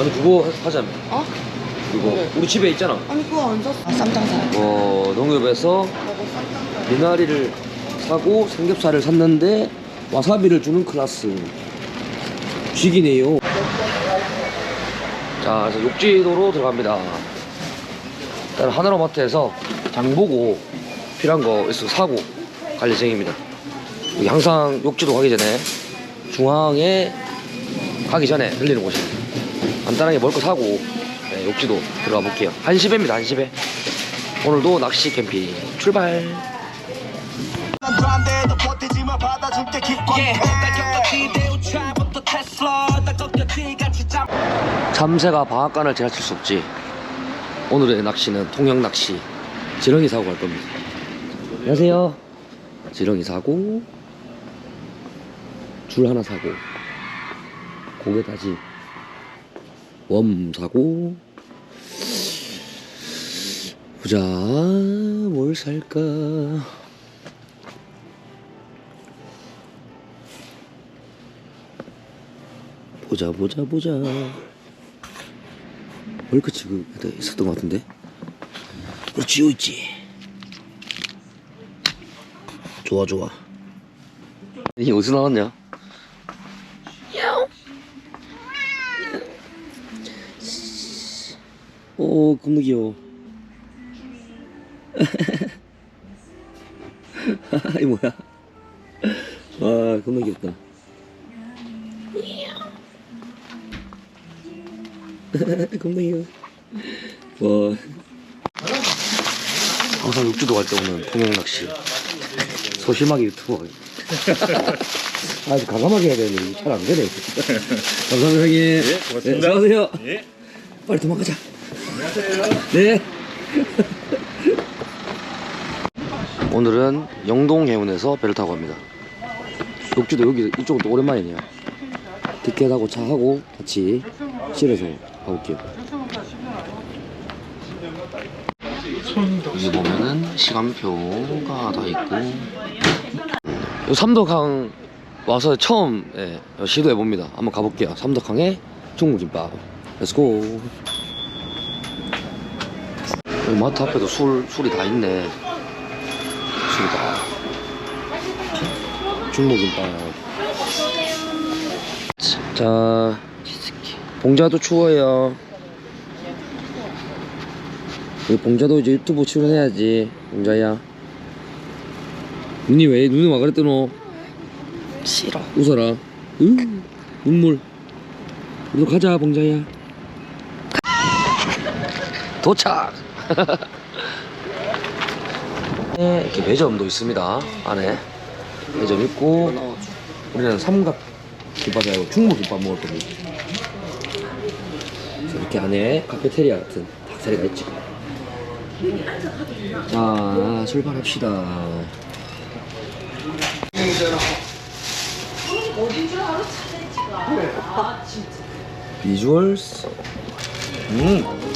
아니 그거 하자. 어? 그거 네. 우리 집에 있잖아. 아니 그거 안 샀어. 아 쌈장 사야 어 농협에서 저거 쌈장 사야 미나리를 사고 삼겹살을 샀는데 와사비를 주는 클라스. 쥐기네요. 자, 그래서 욕지도로 들어갑니다. 일단 하나로마트에서 장 보고 필요한 거 있으면 사고 갈 예정입니다. 여기 항상 욕지도 가기 전에 중앙에 가기 전에 들리는 곳입니다. 간단하게 먹을 거 사고 네, 욕지도 들어가 볼게요. 한시배입니다, 한시배. 오늘도 낚시 캠핑 출발. 잡 참새가 방앗간을 지나칠 수 없지. 오늘의 낚시는 통영 낚시. 지렁이 사고 갈 겁니다. 안녕하세요. 지렁이 사고, 줄 하나 사고, 고개 다지, 웜 사고, 보자, 뭘 살까. 보자, 보자, 보자. 월크치 그 있었던 것 같은데? 그렇지 여기 있지. 좋아 좋아. 이 어디서 나왔냐 귀여워 이 뭐야? 와 겁나 귀엽다. 겁나 귀여워. 와. 항상 육지도 갈 때 오는 통영 낚시. 소심하게 유튜버 아주 과감하게 해야 되는데 잘 안 되네. 감사합니다 형님. 네 고맙습니다. 수고하세요. 예. 빨리 도망가자 네. 오늘은 영동 해운에서 배를 타고 갑니다. 욕지도 여기 이쪽은 또 오랜만이네요. 티켓하고 차하고 같이 실어서 가볼게요. 여기 보면은 시간표가 다 있고. 요 삼덕항 와서 처음 예, 시도해 봅니다. 한번 가볼게요. 삼덕항에 중국김밥. 렛츠고 여기 마트 앞에도 술, 술이 다 있네. 술이 다. 중국김밥 자 봉자도 추워요. 우리 봉자도 이제 유튜브 출연해야지 봉자야. 눈이 왜 눈이 와 그랬더노? 싫어. 웃어라. 으 눈물. 우리도 가자 봉자야. 도착! 네, 이렇게 매점도 있습니다. 안에 매점 있고 우리는 삼각 김밥이 아니고 중국 김밥 먹을 겁니다 이렇게 안에 카페테리아 같은 닭자리가 있죠 자 출발합시다. 비주얼스. 음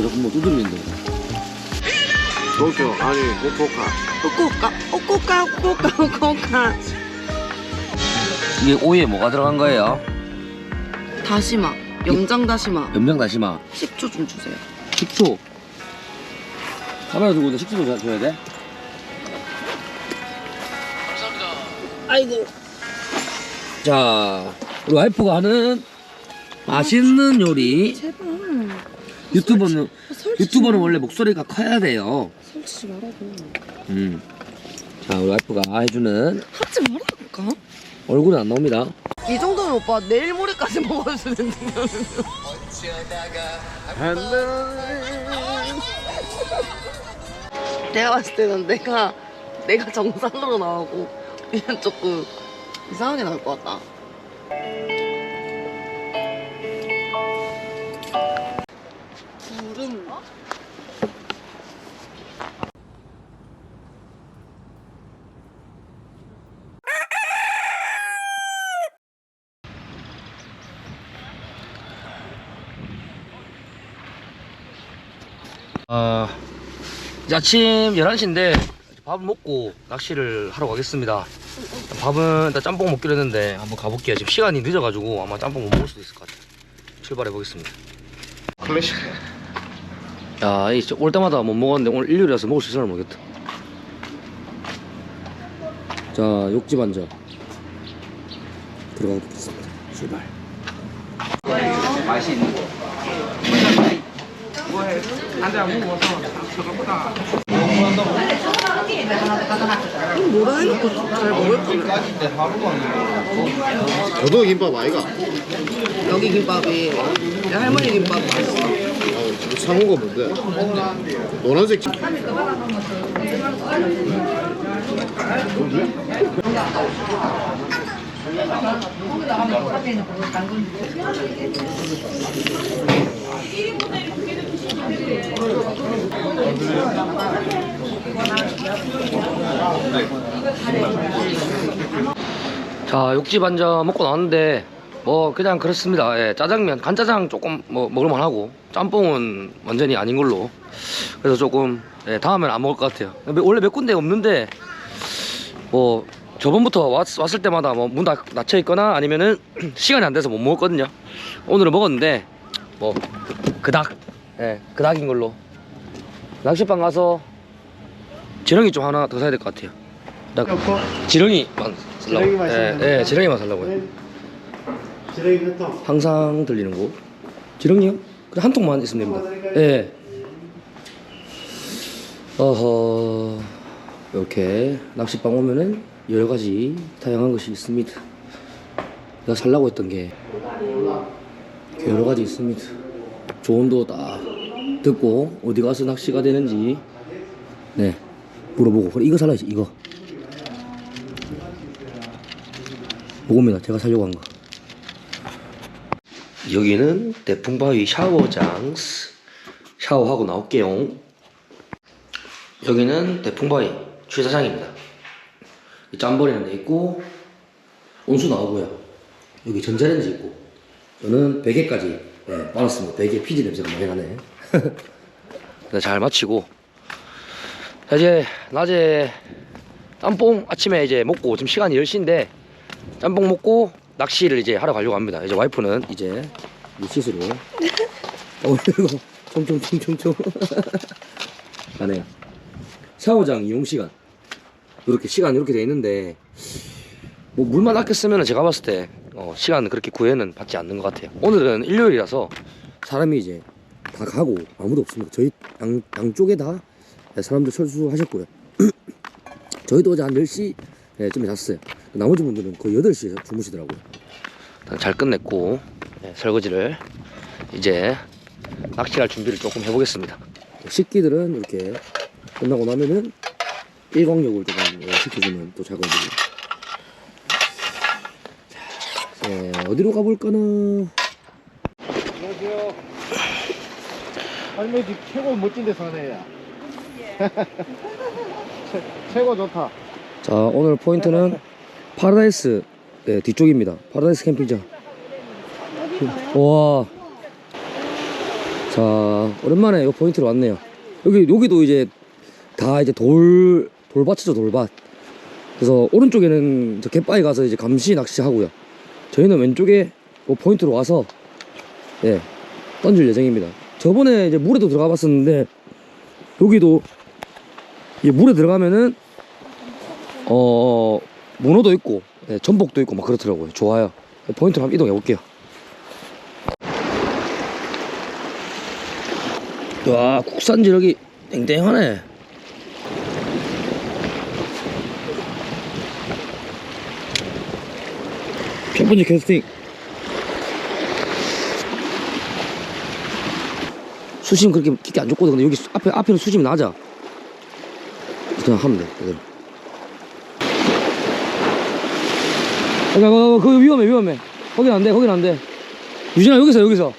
뭐 자꾸 뭐 두드리는데. 도쿄 아니 후쿠오카 오꼬까 오꼬까 오꼬까 오꼬까 이게 오이에 뭐가 들어간 거예요? 다시마 염장 다시마 염장 다시마, 10초 좀 주세요 식초. 카메라 들고 있는데 식초도 줘- 줘야 돼? 아이고 자, 우리 와이프가 하는 맛있는 요리. 제발 유튜버는 설치 유튜버는 원래 목소리가 커야 돼요. 설치지 말라고 음. 자, 우리 와이프가 해주는 하지 말라니까 얼굴은 안 나옵니다. 이 정도면 오빠 내일 모레까지 먹어도 되는데 내가 봤을 때는 내가 내가 정상으로 나오고 얘는 조금 이상하게 나올 것 같다 아, 이제 아침 11시인데 밥을 먹고 낚시를 하러 가겠습니다. 밥은 일단 짬뽕 먹기로 했는데 한번 가볼게요. 지금 시간이 늦어가지고 아마 짬뽕 못 먹을 수도 있을 것 같아요. 출발해 보겠습니다. 클래식 야, 이 올 때마다 못 먹었는데 오늘 일요일이라서 먹을 수 있을지 모르겠다. 자, 욕지 반점 들어가 보겠습니다. 출발. 맛이 있는 거. 모르니까 잘 먹을 저도 김밥 아이가. 여기 김밥이 내 할머니 김밥 맛있어. 아, 상호가 뭔데? 노란색. 집 자, 욕지 반점 먹고 나왔는데 뭐 그냥 그렇습니다. 예, 짜장면, 간짜장 조금 뭐 먹을만 하고 짬뽕은 완전히 아닌 걸로. 그래서 조금 예, 다음엔 안 먹을 것 같아요. 원래 몇 군데 없는데 뭐 저번부터 왔, 왔을 때마다 뭐 문 닫혀 있거나 아니면은 시간이 안 돼서 못 먹었거든요. 오늘은 먹었는데 뭐 그닥, 예, 그닥인 걸로. 낚시방 가서 지렁이 좀 하나 더 사야 될 것 같아요. 나 지렁이만 살라고. 지렁이만 예? 예, 지렁이만 살라고요. 지렁이 몇 통? 항상 들리는 곳. 지렁이요? 그냥 한 통만 있으면 됩니다. 예. 어허. 이렇게 낚시방 오면은 여러 가지 다양한 것이 있습니다. 내가 살라고 했던 게 여러 가지 있습니다. 조언도 다 듣고 어디 가서 낚시가 되는지 네 물어보고 그래 이거 살라야지 이거 이겁니다 제가 살려고 한 거. 여기는 대풍바위 샤워장 샤워하고 나올게요 여기는 대풍바위 취사장입니다 이 짬버리는 데 있고 온수 나오고요. 여기 전자레인지 있고. 저는 베개까지 네, 빨았습니다. 베개 피지 냄새가 많이 나네. 네, 잘 마치고. 자, 이제 낮에 짬뽕 아침에 이제 먹고 지금 시간이 10시인데 짬뽕 먹고 낚시를 이제 하러 가려고 합니다. 이제 와이프는 이제 미치스로. 어 이거 총총총총총 가네요. 샤워장 이용 시간 이렇게 시간 이렇게 돼 있는데 뭐 물만 아꼈으면 제가 봤을 때 어, 시간 그렇게 구애는 받지 않는 것 같아요. 오늘은 일요일이라서 사람이 이제 다 가고 아무도 없습니다. 저희 양, 양쪽에 다 사람들 철수하셨고요. 저희도 어제 한 10시 쯤에 잤어요. 나머지 분들은 거의 8시에 주무시더라고요. 잘 끝냈고 네, 설거지를 이제 낚시할 준비를 조금 해보겠습니다. 식기들은 이렇게 끝나고 나면은 일광욕을 조금 예, 시켜주면 또 작업이고. 자, 네, 어디로 가볼까나? 안녕하세요. 할머니 집 최고 멋진 데 사네 야 최, 최고 좋다. 자 오늘 포인트는 파라다이스 네, 뒤쪽입니다. 파라다이스 캠핑장. 와. 자자 오랜만에 요 포인트로 왔네요. 여기 여기도 이제 다 이제 돌 돌밭이죠 돌밭. 그래서 오른쪽에는 저 갯바위 가서 이제 감시 낚시 하고요. 저희는 왼쪽에 요 포인트로 와서 예 던질 예정입니다. 저번에 이제 물에도 들어가 봤었는데 여기도 이 물에 들어가면은 어 문어도 있고 예, 전복도 있고 막 그렇더라고요. 좋아요. 포인트로 한번 이동해 볼게요. 와 국산 지력이 땡땡하네 번째 캐스팅 수심 그렇게 깊게 안 줬거든. 근데 여기 수- 앞에 앞에는 수심이 낮아. 그냥 하면 돼 그대로. 야, 거, 거, 그거 위험해 위험해. 거긴 안돼 거긴 안돼. 유진아 여기서 여기서.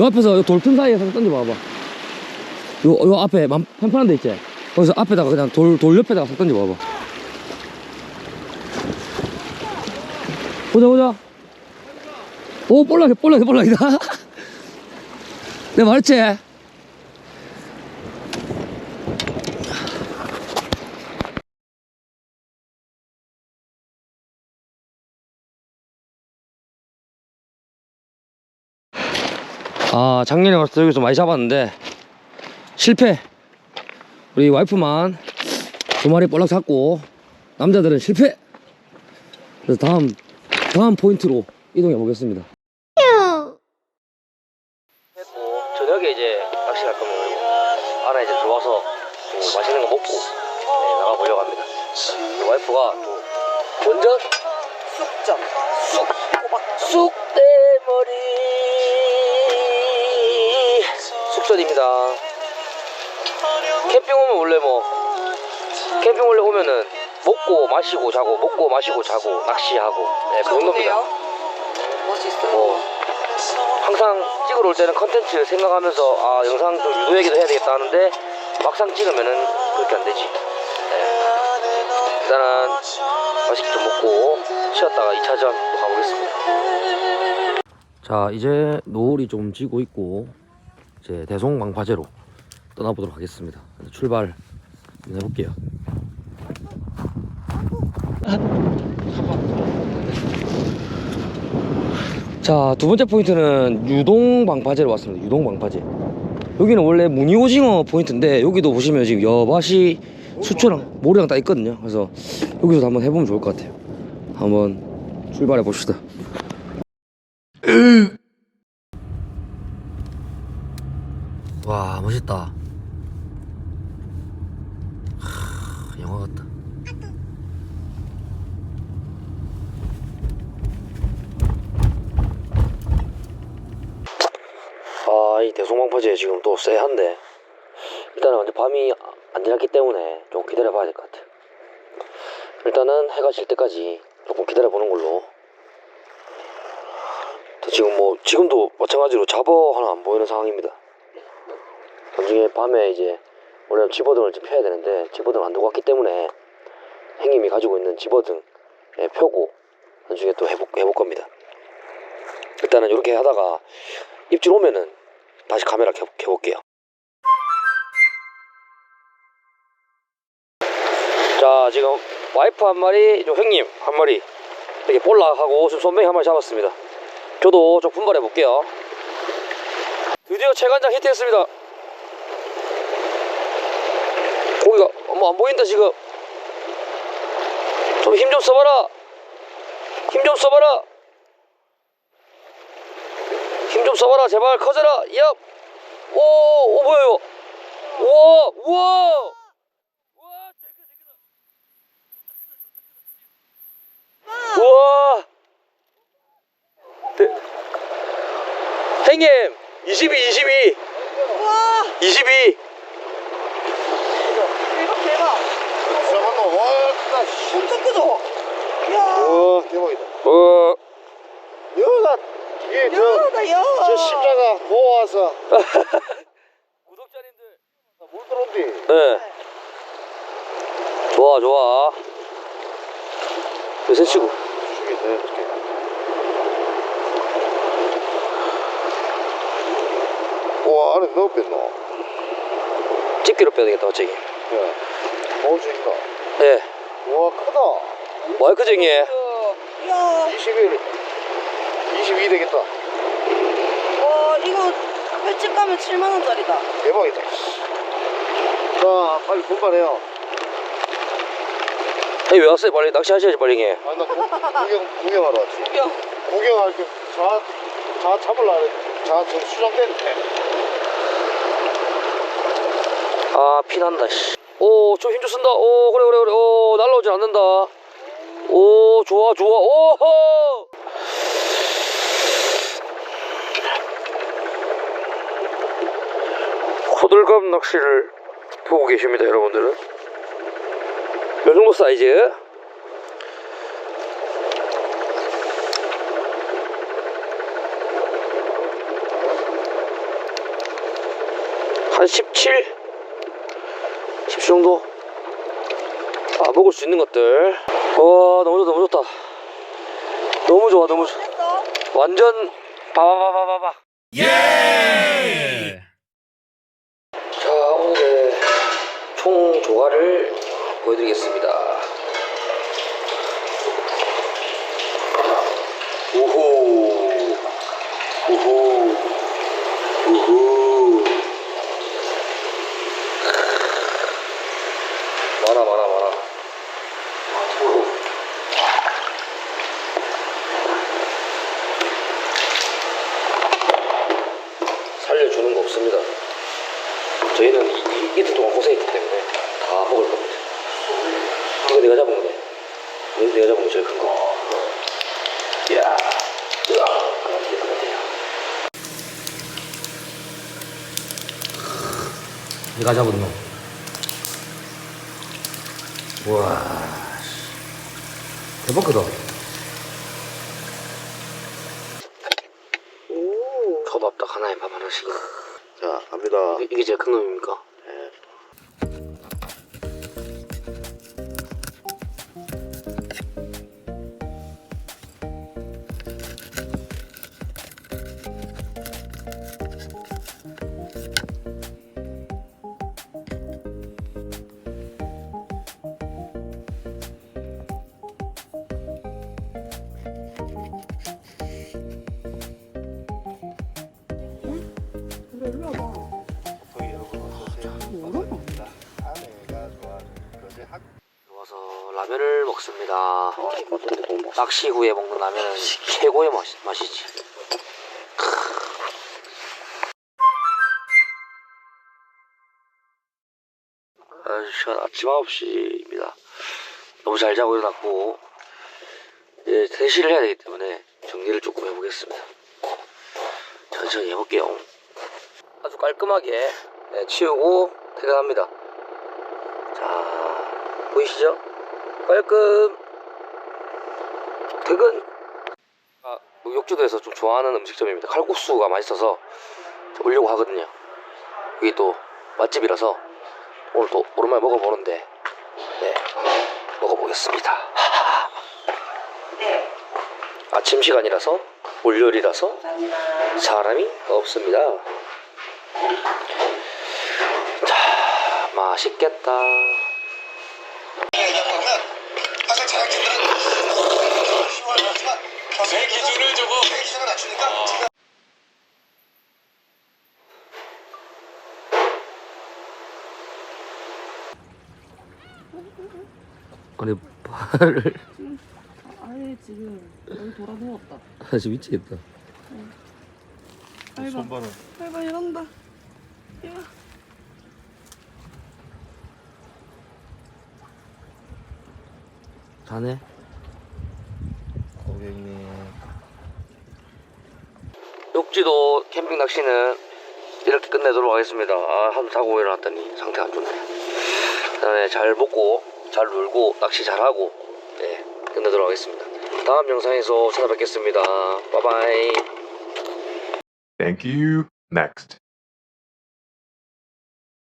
요 앞에서 요 돌 틈 사이에 서 던져봐봐. 요, 요 앞에 맘, 편편한 데 있지? 거기서 앞에다가 그냥 돌, 돌 옆에다가 싹 던져봐봐 보자 보자. 오 볼락이 볼락이 볼락이다. 내가 말했지? 아 작년에 때 여기서 많이 잡았는데 실패. 우리 와이프만 두 마리 볼락 잡고 남자들은 실패. 그래서 다음 다음 포인트로 이동해 보겠습니다. 저녁에 이제 낚시를 할 겁니다. 안에 이제 들어와서 또 맛있는 거 먹고 네, 나가 보려고 합니다. 우리 와이프가 또 완전? 쑥점. 쑥, 쑥대머리. 숙전입니다. 캠핑 오면 원래 뭐 캠핑 원래 오면은 먹고 마시고 자고 먹고 마시고 자고 낚시하고. 네, 그 정도입니다. 멋있어요. 뭐 항상 찍으러 올 때는 컨텐츠 생각하면서 아 영상 좀 유도 얘기도 해야 되겠다 하는데 막상 찍으면은 그렇게 안 되지. 네. 일단은 맛있게 좀 먹고 쉬었다가 2차전 또 가보겠습니다. 자 이제 노을이 좀 지고 있고 이제 대송방파제로 떠나보도록 하겠습니다. 출발 해볼게요 자, 두 번째 포인트는 유동 방파제로 왔습니다. 유동 방파제. 여기는 원래 무늬 오징어 포인트인데 여기도 보시면 지금 여밭이 수초랑 모래랑 다 있거든요. 그래서 여기서 한번 해보면 좋을 것 같아요. 한번 출발해 봅시다. 와, 멋있다. 하, 영화 같다. 아, 이 대송방파제 지금 또 쎄한데. 일단은 근데 밤이 안 지났기 때문에 좀 기다려 봐야 될 것 같아. 일단은 해가 질 때까지 조금 기다려 보는 걸로. 또 지금 뭐, 지금도 마찬가지로 잡어 하나 안 보이는 상황입니다. 나중에 밤에 이제, 원래는 집어등을 좀 펴야 되는데, 집어등 안 두고 왔기 때문에, 행님이 가지고 있는 집어등, 예, 펴고, 나중에 또 해볼, 해볼 겁니다. 일단은 이렇게 하다가, 입질 오면은 다시 카메라 켜, 켜볼게요. 자, 지금 와이프 한 마리, 저 형님 한 마리, 이렇게 볼락하고 손뱅이 한 마리 잡았습니다. 저도 좀 분발해 볼게요. 드디어 체간장 히트했습니다. 고기가 뭐 안 보인다 지금. 좀 힘 좀 써봐라. 힘 좀 써봐라. 힘 좀 써봐라 제발. 커져라. 얍! 오, 오 뭐야 이거 우와. 우와 우와 대... 형님 22 22 와, 22 대박 대박. 잠깐만 와. 엄청 크죠? 이야, 와 대박이다. 어 여가 이게 저, 여다 여. 저 십자가 모아서 구독자님들 물 들어온디 네 좋아 좋아 요새 치고 주겠네 이렇게 와 안에 넣어 뺐노? 집게로 빼야 되겠다 갑자기 예. 있나? 예 우와 크다. 마이크쟁이 야, 21, 22 되겠다. 와 이거 횟집 가면 7만 원짜리다. 대박이다. 자, 빨리 분발해요. 형왜 왔어요 빨리 낚시하셔야지 빨리 형님 아, 나 구, 구경, 구경하러 왔지. 구경. 구경할 때 자, 자 잡으려 그래. 자, 지금 수정됐는데. 아 피난다 씨 오좀 힘 좀 쓴다 오 그래 그래 그래 오 날라오지 않는다 오 좋아 좋아 오호 호들갑 낚시를 보고 계십니다 여러분들은 이 정도 사이즈 한 17? 10 정도? 아 먹을 수 있는 것들 와 너무 좋다 너무 좋다 너무 좋아 너무 좋아? 완전 바바바바바바 예! 조과를 보여드리겠습니다 우후 우후 우후 많아 많아 많아 우후. 살려주는 거 없습니다. 저희는 이, 이, 이틀 동안 고생했기 때문에 다 먹을 겁니다. 이거 내가 잡은 거네. 이거 내가 잡은 거 제일 큰 거. 내가 잡은 놈. 우와, 씨. 대박 크다. 낚시 후에 먹는 라면은 최고의 맛, 맛이지. 아, 시간 아침 9시입니다. 너무 잘 자고 일어났고, 이제 퇴실을 해야 되기 때문에 정리를 조금 해보겠습니다. 천천히 해볼게요. 아주 깔끔하게 네, 치우고 퇴근합니다. 자, 보이시죠? 깔끔. 퇴근. 아, 욕주도에서 좀 좋아하는 음식점입니다. 칼국수가 맛있어서 저 오려고 하거든요. 여기 또 맛집이라서 오늘 또 오랜만에 먹어보는데, 네, 먹어보겠습니다. 아침 시간이라서 월요일이라서 사람이 없습니다. 자, 맛있겠다. 제 기준을 제 기준을 낮추니까 제가 아니 발을 아예 지금 여기 돌아 누웠다. 다시 미치겠다. 손발은. 발발 이런다. 야. 자네. 고객님. 욕지도 캠핑 낚시는 이렇게 끝내도록 하겠습니다. 아, 하루 자고 일어났더니 상태가 안 좋네. 그 다음에 잘 먹고 잘 놀고 낚시 잘 하고 네, 끝내도록 하겠습니다. 다음 영상에서 찾아뵙겠습니다. 바이바이. Thank you. Next.